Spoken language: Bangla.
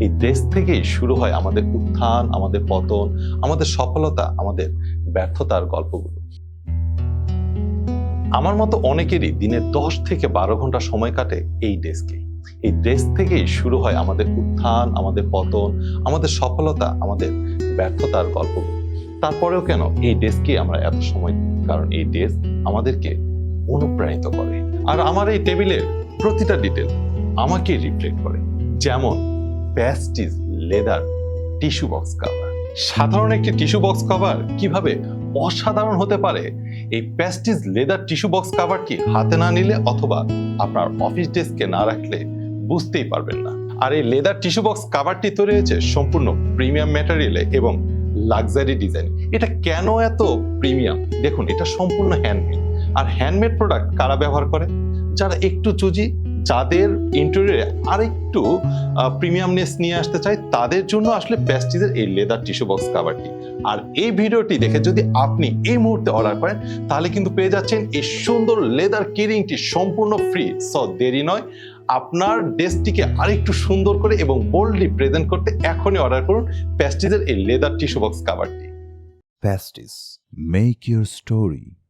এই দেশ থেকেই শুরু হয় আমাদের উত্থান, আমাদের পতন, আমাদের সফলতা, আমাদের ব্যর্থতার গল্পগুলো। আমার মতো অনেকেরই দিনে দশ থেকে বারো ঘণ্টা সময় কাটে এই ডেস্কে এই ডেস্ক থেকেই শুরু হয় আমাদের উত্থান, আমাদের পতন, আমাদের সফলতা, আমাদের ব্যর্থতার গল্পগুলো। তারপরেও কেন এই ডেস্কে আমরা এত সময়? কারণ এই ডেস্ক আমাদেরকে অনুপ্রাণিত করে। আর আমার এই টেবিলের প্রতিটা ডিটেল আমাকে রিফ্লেক্ট করে। যেমন Pastis leather tissue box cover. সাধারণ একটি টিস্যু বক্স কভার কীভাবে অসাধারণ হতে পারে? এই প্যাস্টিজ লেদার টিস্যু বক্স কভারটি হাতে না নিলে অথবা আপনার অফিস ডেস্কে না রাখলে বুঝতেই পারবেন না। আর এই লেদার টিস্যু বক্স কভারটি তৈরি হয়েছে সম্পূর্ণ প্রিমিয়াম ম্যাটেরিয়ালে এবং লাক্সারি ডিজাইন এটা কেন এত প্রিমিয়াম? দেখুন, এটা সম্পূর্ণ হ্যান্ডমেড। আর হ্যান্ডমেড প্রোডাক্ট কারা ব্যবহার করে? যারা একটু চুজি যাদের ইন্টেরিয়রে আরেকটু প্রিমিয়ামনেস নিয়ে আসতে চাই, তাদের জন্য আসলে প্যাস্টিজের এই লেদার টিস্যু বক্স কাভারটি আর এই ভিডিওটি দেখে যদি আপনি এই মুহূর্তে অর্ডার করেন, তাহলে কিন্তু পেয়ে যাচ্ছেন এই সুন্দর লেদার কিরিংটি সম্পূর্ণ ফ্রি সো দেরি নয় আপনার ডেস্কটিকে আরেকটু সুন্দর করে এবং বোল্ডলি প্রেজেন্ট করতে এখনই অর্ডার করুন প্যাস্টিজের এই লেদার টিস্যু বক্স কাভারটি Pastis. Make your story.